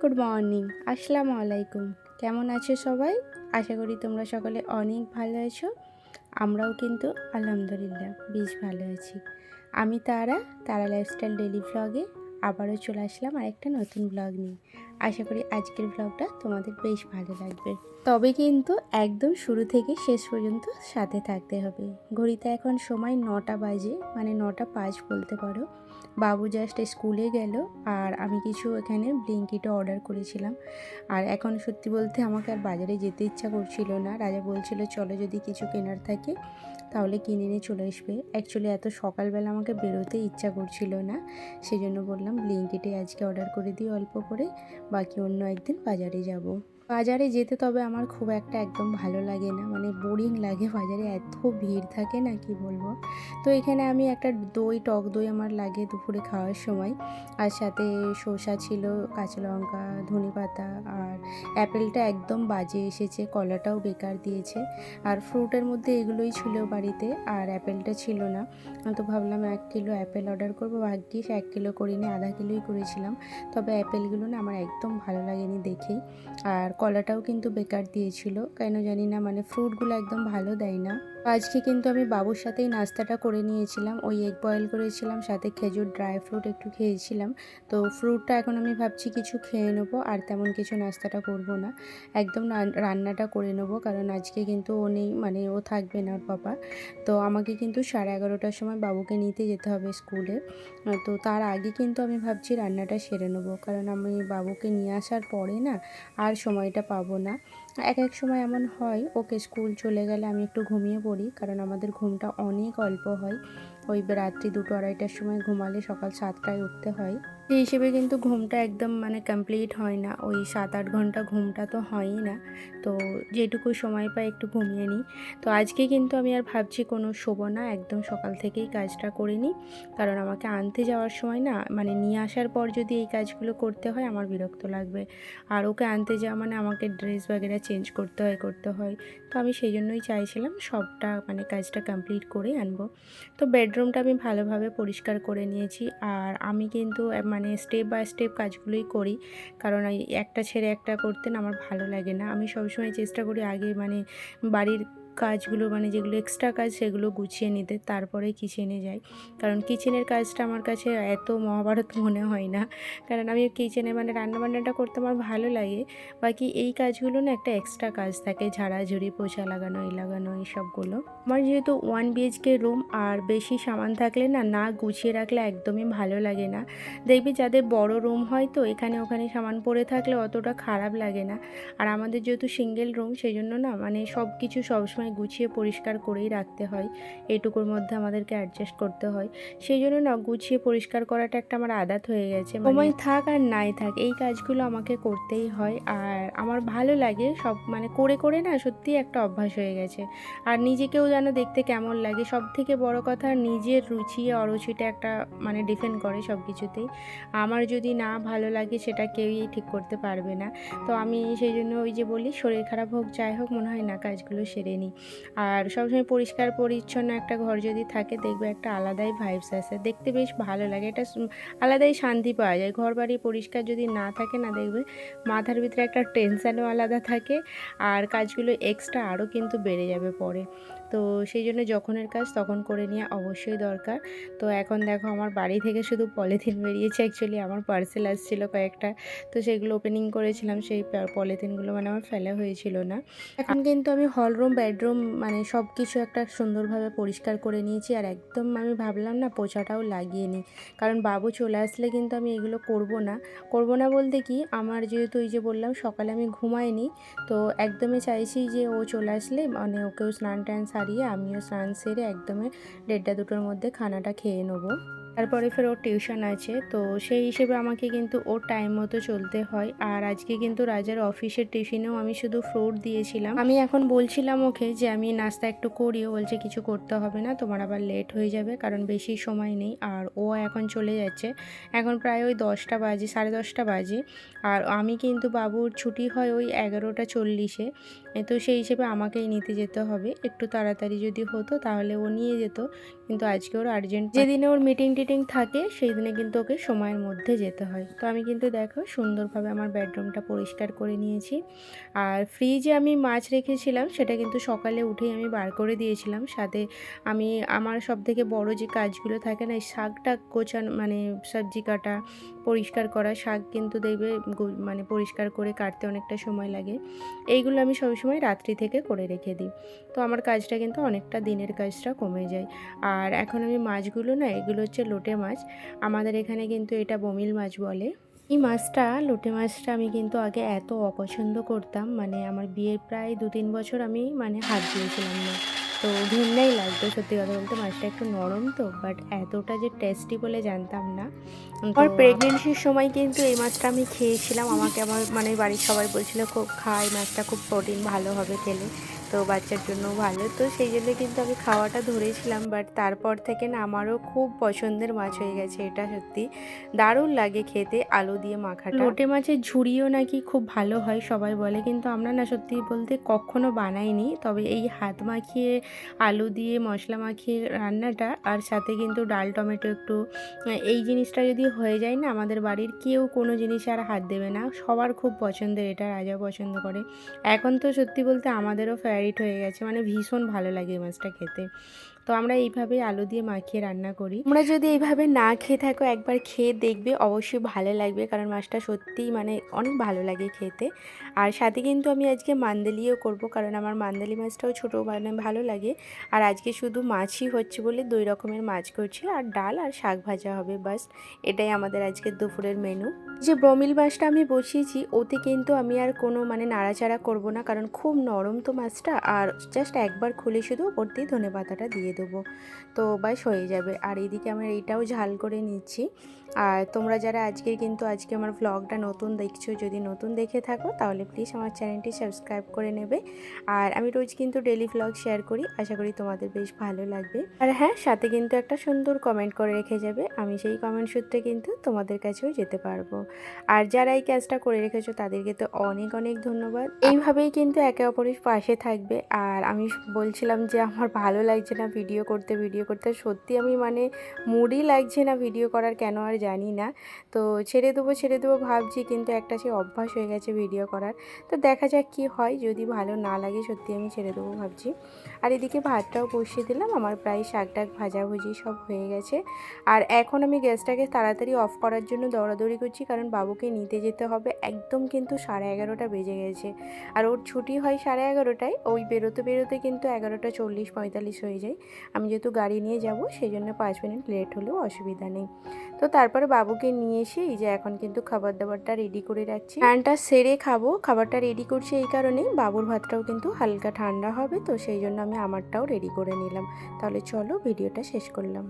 Good morning আসসালামু আলাইকুম কেমন আছো সবাই? আশা করি তোমরা সকলে অনেক ভালো আছো। আমরাও কিন্তু আলহামদুলিল্লাহ বেশ ভালো আছি। আমি তারা তারা লাইফস্টাইল ডেলি ব্লগে আবারও চলে আসলাম আর একটা নতুন ব্লগ নিয়ে। আশা করি আজকের ব্লগটা তোমাদের বেশ ভালো লাগবে। তবে কিন্তু একদম শুরু থেকে শেষ পর্যন্ত সাথে থাকতে হবে। ঘড়িতে এখন সময় নটা বাজে মানে নটা পাঁচ বলতে পারো। বাবু জাস্ট স্কুলে গেল আর আমি কিছু এখানে ব্লিঙ্কিটে অর্ডার করেছিলাম। আর এখন সত্যি বলতে আমাকে আর বাজারে যেতে ইচ্ছা করছিল না। রাজা বলছিল, চলো যদি কিছু কেনার থাকে, তাহলে কিনে নিয়ে চলে আসবে। অ্যাকচুয়ালি এত সকালবেলা আমাকে বেরোতে ইচ্ছা করছিল না। সেই জন্য বললাম ব্লিঙ্কিটে আজকে অর্ডার করে দিই অল্প করে, বাকি অন্য একদিন বাজারে যাব। বাজারে যেতে তবে আমার খুব একটা একদম ভালো লাগে না। মানে বোরিং লাগে। বাজারে এত ভিড় থাকে না, কি বলব? তো এখানে আমি একটা দই, টক দই আমার লাগে দুপুরে খাওয়ার সময়। আর সাথে শসা ছিল, কাঁচা লঙ্কা, ধনে পাতা আর অ্যাপেলটা একদম বাজে এসেছে, কলাটাও বেকার দিয়েছে। আর ফ্রুটের মধ্যে এগুলোই ছিল বাড়িতে আর অ্যাপেলটা ছিল না। তো ভাবলাম এক কিলো অ্যাপেল অর্ডার করব। ভাগ্যিস এক কিলো করিনি, আধা কিলোই করেছিলাম। তবে অ্যাপেলগুলো না আমার একদম ভালো লাগেনি দেখেই। আর কলাটাও কিন্তু বেকার দিয়েছিল। কেন জানি না মানে ফ্রুটগুলো একদম ভালো দেয় না। আজকে কিন্তু আমি বাবুর সাথেই নাস্তাটা করে নিয়েছিলাম। ওই এগ বয়েল করেছিলাম, সাথে খেজুর ড্রাই ফ্রুট একটু খেয়েছিলাম। তো ফ্রুটটা এখন আমি ভাবছি কিছু খেয়ে নেব, আর তেমন কিছু নাস্তাটা করব না। একদম রান্নাটা করে নেব, কারণ আজকে কিন্তু ও নেই মানে ও থাকবে না ওর পাপা। তো আমাকে কিন্তু সাড়ে এগারোটার সময় বাবুকে নিতে যেতে হবে স্কুলে। তো তার আগে কিন্তু আমি ভাবছি রান্নাটা সেরে নেব, কারণ আমি বাবুকে নিয়ে আসার পরে না আর সময়টা পাবো না। এক এক সময় এমন হয়, ওকে স্কুল চলে গেলে আমি একটু ঘুমিয়ে পড়ি, কারণ আমাদের ঘুমটা অনেক অল্প হয়। ওই রাত্রি দুটো আড়াইটার সময় ঘুমালে সকাল সাতটায় উঠতে হয়। সেই হিসেবে কিন্তু ঘুমটা একদম মানে কমপ্লিট হয় না। ওই সাত আট ঘণ্টা ঘুমটা তো হয়ই না। তো যেটুকু সময় পাই একটু ঘুমিয়ে নিই। তো আজকে কিন্তু আমি আর ভাবছি কোনো শোবো না, একদম সকাল থেকেই কাজটা করে নিই। কারণ আমাকে আনতে যাওয়ার সময় না মানে নিয়ে আসার পর যদি এই কাজগুলো করতে হয় আমার বিরক্ত লাগবে। আর ওকে আনতে যাওয়া মানে আমাকে ড্রেস বাগেরা চেঞ্জ করতে হয় করতে হয়। তো আমি সেই জন্যই চাইছিলাম সবটা মানে কাজটা কমপ্লিট করে আনব। তো বেডরুমটা আমি ভালোভাবে পরিষ্কার করে নিয়েছি। আর আমি কিন্তু মানে স্টেপ বাই স্টেপ কাজগুলোই করি। কারণ একটা ছেড়ে একটা করতে আমার ভালো লাগে না। আমি সবসময় চেষ্টা করি আগে মানে বাড়ির কাজগুলো মানে যেগুলো এক্সট্রা কাজ সেগুলো গুছিয়ে নিতে, তারপরে কিচেনে যাই। কারণ কিচেনের কাজটা আমার কাছে এত মহাভারত মনে হয় না। কারণ আমি কিচেনে মানে রান্নাবান্নাটা করতে আমার ভালো লাগে। বাকি এই কাজগুলো না একটা এক্সট্রা কাজ থাকে, ঝাড়াঝুড়ি, পোছা লাগানো এই লাগানো, এইসবগুলো। আমার যেহেতু ওয়ান বিএইচকে রুম আর বেশি সামান থাকলে না না গুছিয়ে রাখলে একদমই ভালো লাগে না। দেখবি যাদের বড় রুম হয় তো, এখানে ওখানে সামান পড়ে থাকলে অতটা খারাপ লাগে না। আর আমাদের যেহেতু সিঙ্গেল রুম সেই জন্য না মানে সব কিছু সবসময় গুছিয়ে পরিষ্কার করেই রাখতে হয়। এইটুকুর মধ্যে আমাদেরকে অ্যাডজাস্ট করতে হয়। সেই জন্য না, গুছিয়ে পরিষ্কার করাটা একটা আমার আদাত হয়ে গেছে। সময় থাক আর নাই থাক, এই কাজগুলো আমাকে করতেই হয়। আর আমার ভালো লাগে সব মানে করে করে না সত্যি একটা অভ্যাস হয়ে গেছে। আর নিজেকেও যেন দেখতে কেমন লাগে সব থেকে বড় কথা নিজের রুচি অরুচিটা একটা মানে ডিপেন্ড করে সব কিছুতেই আমার যদি না ভালো লাগে সেটা কেউই ঠিক করতে পারবে না। তো আমি সেই জন্য ওই যে বলি, শরীর খারাপ হোক, যাই হোক, মনে হয় না কাজগুলো সেরে নিই। আর সবসময় পরিষ্কার, পরিচ্ছন্ন একটা ঘর যদি থাকে, দেখবে একটা আলাদাই ভাইবস আসে। দেখতে বেশ ভালো লাগে। এটা আলাদাই শান্তি পাওয়া যায়। ঘর বাড়ি পরিষ্কার যদি না থাকে না, দেখবে মাথার ভিতরে একটা টেনশানও আলাদা থাকে আর কাজগুলো এক্সট্রা আরও কিন্তু বেড়ে যাবে পরে। তো সেই জন্য যখনের কাজ তখন করে নেওয়া অবশ্যই দরকার। তো এখন দেখো আমার বাড়ি থেকে শুধু পলিথিন বেরিয়েছে। অ্যাকচুয়ালি আমার পার্সেল আসছিল কয়েকটা। তো সেগুলো ওপেনিং করেছিলাম। সেই পলিথিনগুলো মানে আমার ফেলা হয়েছিল না। এখন কিন্তু আমি হল রুম বেডরুম মানে সব কিছু একটা সুন্দরভাবে পরিষ্কার করে নিয়েছি। আর একদম আমি ভাবলাম না পোছাটাও লাগিয়ে নিই। কারণ বাবু চলে আসলে কিন্তু আমি এগুলো করব না। করব না বলতে কি, আমার যেহেতু ওই যে বললাম, সকালে আমি ঘুমাইনি। তো একদমই চাইছি যে ও চলে আসলে মানে ওকেও স্নান টান সারিয়ে, আমিও স্নান সেরে একদমই দেড়টা দুটোর মধ্যে খানাটা খেয়ে নেব। তারপরে ফের ওর টিউশন আছে, তো সেই হিসেবে আমাকে কিন্তু ওর টাইম মতো চলতে হয়। আর আজকে কিন্তু রাজার অফিসের টিফিনেও আমি শুধু ফ্রুট দিয়েছিলাম। আমি এখন বলছিলাম ওকে যে, আমি নাস্তা একটু করি। ও বলছে, কিছু করতে হবে না, তোমার আবার লেট হয়ে যাবে, কারণ বেশি সময় নেই। আর ও এখন চলে যাচ্ছে। এখন প্রায় ওই দশটা বাজে, সাড়ে দশটা বাজে। আর আমি কিন্তু বাবুর ছুটি হয় ওই এগারোটা চল্লিশে। তো সেই হিসেবে আমাকেই নিতে যেতে হবে। একটু তাড়াতাড়ি যদি হতো তাহলে ও নিয়ে যেত। কিন্তু আজকে ওর আর্জেন্ট যেদিনে ওর মিটিং টিটিং থাকে সেই দিনে কিন্তু ওকে সময়ের মধ্যে যেতে হয়। তো আমি কিন্তু দেখো সুন্দরভাবে আমার বেডরুমটা পরিষ্কার করে নিয়েছি। আর ফ্রিজে আমি মাছ রেখেছিলাম, সেটা কিন্তু সকালে উঠেই আমি বার করে দিয়েছিলাম। সাথে আমি, আমার সব থেকে বড় যে কাজগুলো থাকে না, এই শাকটা গোছানো মানে সবজি কাটা, পরিষ্কার করা শাক কিন্তু দেখবে মানে পরিষ্কার করে কাটতে অনেকটা সময় লাগে। এইগুলো আমি সবসময় রাত্রি থেকে করে রেখে দিই। তো আমার কাজটা কিন্তু অনেকটা দিনের কাজটা কমে যায়। আর এখন আমি মাছগুলো না, এগুলো হচ্ছে লোটে মাছ। আমাদের এখানে কিন্তু এটা বমিল মাছ বলে। এই মাছটা, লোটে মাছটা আমি কিন্তু আগে এত অপছন্দ করতাম। মানে আমার বিয়ের প্রায় দু তিন বছর আমি মানে হাত দিয়েছিলাম না। তো ভিন্নাই লাগতো সত্যি কথা বলতে মাছটা একটু নরম তো বাট এতটা যে টেস্টি বলে জানতাম না। আমার প্রেগনেন্সির সময় কিন্তু এই মাছটা আমি খেয়েছিলাম। আমাকে আমার মানে বাড়ির সবাই বলছিল খুব খাই মাছটা খুব প্রোটিন ভালো হবে খেলে। তো বাচ্চার জন্য ভালো। তো সেই জন্য কিন্তু আমি খাওয়াটা ধরেছিলাম বাট তারপর থেকে না আমারও খুব পছন্দের মাছ হয়ে গেছে এটা সত্যি। দারুণ লাগে খেতে, আলু দিয়ে মাখাটা। লোটে মাছের ঝুড়িও নাকি খুব ভালো হয়, সবাই বলে, কিন্তু আমরা না সত্যি বলতে কখনো বানাইনি। তবে এই হাত মাখিয়ে, আলু দিয়ে মশলা মাখিয়ে রান্নাটা, আর সাথে কিন্তু ডাল, টমেটো একটু, এই জিনিসটা যদি হয়ে যায় না, আমাদের বাড়ির কেউ কোনো জিনিসে আর হাত দেবে না। সবার খুব পছন্দের, এটা রাজা পছন্দ করে। এখন তো সত্যি বলতে আমাদেরও ফেভারিট হয়ে গেছে। মানে ভীষণ ভালো লাগে এই মাছটা খেতে। তো আমরা এইভাবেই আলু দিয়ে মাখিয়ে রান্না করি। তোমরা যদি এইভাবে না খেয়ে থাকো, একবার খেয়ে দেখবে, অবশ্যই ভালো লাগবে, কারণ মাছটা সত্যিই মানে অনেক ভালো লাগে খেতে। আর সাথে কিন্তু আমি আজকে মান্দালিও করব, কারণ আমার মান্দালি মাছটাও ছোটো মানে ভালো লাগে। আর আজকে শুধু মাছই হচ্ছে বলে দুই রকমের মাছ করছি, আর ডাল আর শাক ভাজা হবে বাস। এটাই আমাদের আজকে দুপুরের মেনু যে ব্রমিল মাছটা আমি বসিয়েছি, ওতে কিন্তু আমি আর কোনো মানে নাড়াচাড়া করব না, কারণ খুব নরম তো মাছটা। আর জাস্ট একবার খুলে শুধু ওপর দিয়ে ধনে পাতাটা দিয়ে দেবো। তো বাস হয়ে যাবে। আর এদিকে আমার এইটাও ঝাল করে নিচ্ছি। আর তোমরা যারা আজকে কিন্তু আজকে আমার ভ্লগটা নতুন দেখছ, যদি নতুন দেখে থাকো, তাহলে প্লিজ আমার চ্যানেলটি সাবস্ক্রাইব করে নেবে। আর আমি রোজ কিন্তু ডেলি ভ্লগ শেয়ার করি, আশা করি তোমাদের বেশ ভালো লাগবে। আর হ্যাঁ সাথে কিন্তু একটা সুন্দর কমেন্ট করে রেখে যাবে, আমি সেই কমেন্ট সূত্রে কিন্তু তোমাদের কাছেও যেতে পারব। আর যারা এই কাজটা করে রেখেছো, তাদেরকে তো অনেক অনেক ধন্যবাদ। এইভাবেই কিন্তু একে অপরের পাশে থাকবে। আর আমি বলছিলাম যে আমার ভালো লাগছে না ভিডিও করতে ভিডিও করতে, সত্যি আমি মানে মুডই লাগছে না ভিডিও করার, কেন আর জানি না। তো ছেড়ে দেবো ছেড়ে দেবো ভাবছি কিন্তু একটা সে অভ্যাস হয়ে গেছে ভিডিও করার। তো দেখা যাক কি হয়, যদি ভালো না লাগে সত্যি আমি ছেড়ে দেবো ভাবছি। আর এদিকে ভাতটাও বসিয়ে দিলাম, আমার প্রায় শাক টাক ভাজাভুজি সব হয়ে গেছে। আর এখন আমি গ্যাসটাকে তাড়াতাড়ি অফ করার জন্য দৌড়াদৌড়ি করছি, কারণ বাবুকে নিতে যেতে হবে। একদম কিন্তু সাড়ে এগারোটা বেজে গেছে। আর ওর ছুটি হয় সাড়ে এগারোটায়, ওই বেরোতে বেরোতে কিন্তু এগারোটা চল্লিশ পঁয়তাল্লিশ হয়ে যায়। আমি যেহেতু গাড়ি নিয়ে যাব, সেই জন্য পাঁচ মিনিট লেট হলেও অসুবিধা নেই। তো তারপরে বাবুকে নিয়ে এসে এই যে এখন কিন্তু খাবার দাবারটা রেডি করে রাখছি। রান্নাটা সেরে খাব, খাবারটা রেডি করছি এই কারণে বাবুর ভাতটাও কিন্তু হালকা ঠান্ডা হবে, তো সেই জন্য আমি আমারটাও রেডি করে নিলাম। তাহলে চলো ভিডিওটা শেষ করলাম।